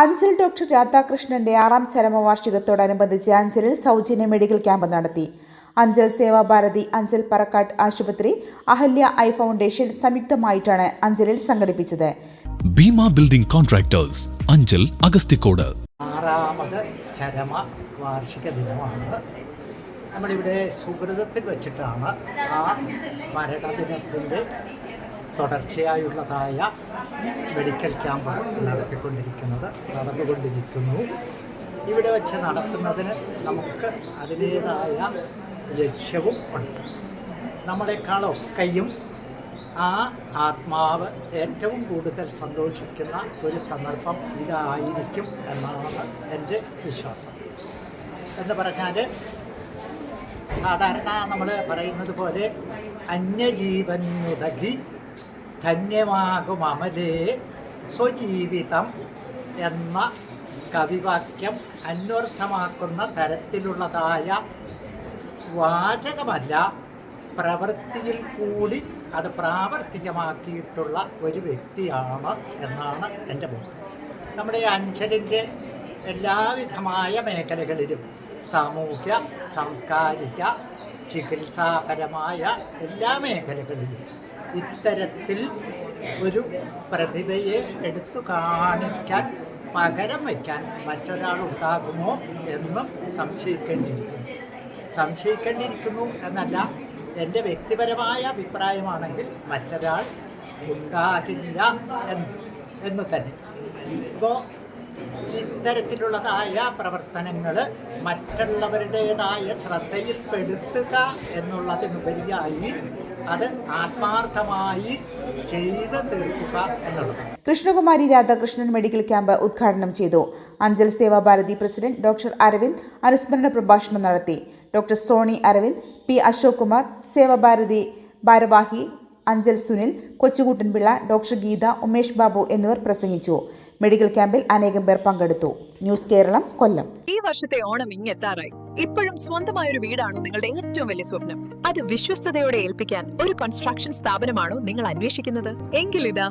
Anchal doctor രാധാകൃഷ്ണന്റെ ആറാം ചരമവാർഷികത്തോടനുബന്ധിച്ച് അഞ്ചലിൽ സൗജന്യ മെഡിക്കൽ ക്യാമ്പ് നടത്തി. അഞ്ചൽ സേവാഭാരതി അഞ്ചൽ പറക്കാട്ട് ആശുപത്രി അഹല്യ ഐ ഫൗണ്ടേഷൻ സംയുക്തമായിട്ടാണ് അഞ്ചലിൽ സംഘടിപ്പിച്ചത്. ഭീമ ബിൽഡിംഗ് കോൺട്രാക്ടേഴ്സ് അഞ്ചൽ അഗസ്തിക്കോട് ആറാമത് ചരമ വാർഷിക ദിനമാണ്. നമ്മളിവിടെ സുഹൃതത്തിൽ വെച്ചിട്ടാണ് ആ സ്മരണ ദിനത്തിന്റെ തുടർച്ചയായുള്ളതായ മെഡിക്കൽ ക്യാമ്പ് നടത്തിക്കൊണ്ടിരിക്കുന്നത് നടന്നുകൊണ്ടിരിക്കുന്നു. ഇവിടെ വെച്ച് നടത്തുന്നതിന് നമുക്ക് അതിന്റേതായ ലക്ഷ്യവും ഉണ്ട്. നമ്മളെക്കാളൊക്കെയും ആ ആത്മാവ് ഏറ്റവും കൂടുതൽ സന്തോഷിക്കുന്ന ഒരു സന്ദർഭം ഇതായിരിക്കും എന്നാണ് എന്റെ വിശ്വാസം. എന്ന് പറഞ്ഞാൽ സാധാരണ നമ്മൾ പറയുന്നത് പോലെ അന്യജീവനുതകി ധന്യമാകും അമലേ സ്വജീവിതം എന്ന കവിവാക്യം അന്വർത്ഥമാക്കുന്ന തരത്തിലുള്ളതായ വാചകമല്ല. പ്രവൃത്തിയിൽ കൂടി അത് പ്രാവർത്തികമാക്കിയിട്ടുള്ള ഒരു വ്യക്തിയാണ് എന്നാണ് എന്റെ ബോധം. നമ്മുടെ അഞ്ചലിന്റെ എല്ലാവിധമായ മേഖലകളിലും സാമൂഹ്യ സാംസ്കാരിക ചികിത്സാപരമായ എല്ലാ മേഖലകളിലും ഇത്തരത്തിൽ ഒരു പ്രതിഭയെ എടുത്തു കാണിക്കാൻ പകരം വയ്ക്കാൻ മറ്റൊരാൾ ഉണ്ടാകുമോ എന്നും സംശയിക്കേണ്ടിയിരിക്കുന്നു. സംശയിക്കേണ്ടിയിരിക്കുന്നു എന്നല്ല എന്റെ വ്യക്തിപരമായ അഭിപ്രായമാണെങ്കിൽ മറ്റൊരാൾ ഉണ്ടാകില്ല എന്ന് എന്ന് തന്നെ. ഇപ്പോൾ ഇത്തരത്തിലുള്ളതായ പ്രവർത്തനങ്ങൾ മറ്റുള്ളവരുടേതായ ശ്രദ്ധയിൽപ്പെടുത്തുക എന്നുള്ളതിനുപരിയായി അത് ആത്മാർത്ഥമായി ചെയ്ത് തീർക്കുക എന്നുള്ളത്. കൃഷ്ണകുമാരി രാധാകൃഷ്ണൻ മെഡിക്കൽ ക്യാമ്പ് ഉദ്ഘാടനം ചെയ്തു. അഞ്ചൽ സേവാഭാരതി പ്രസിഡന്റ് ഡോക്ടർ അരവിന്ദ് അനുസ്മരണ പ്രഭാഷണം നടത്തി. ഡോക്ടർ സോണി അരവിന്ദ് പി അശോക് കുമാർ സേവാഭാരതി ഭാരവാഹി അഞ്ചൽ സുനിൽ കൊച്ചുകൂട്ടൻപിള്ള ഡോക്ടർ ഗീത ഉമേഷ് ബാബു എന്നിവർ പ്രസംഗിച്ചു. മെഡിക്കൽ ക്യാമ്പിൽ അനേകം പേർ പങ്കെടുത്തു. ന്യൂസ് കേരളം കൊല്ലം. ഈ വർഷത്തെ ഓണം ഇങ്ങെത്താറായി. ഇപ്പോഴും സ്വന്തമായ ഒരു വീടാണോ നിങ്ങളുടെ ഏറ്റവും വലിയ സ്വപ്നം? അത് വിശ്വസ്തയോടെ ഏൽപ്പിക്കാൻ ഒരു കൺസ്ട്രക്ഷൻ സ്ഥാപനമാണോ നിങ്ങൾ അന്വേഷിക്കുന്നത്? എങ്കിലിതാ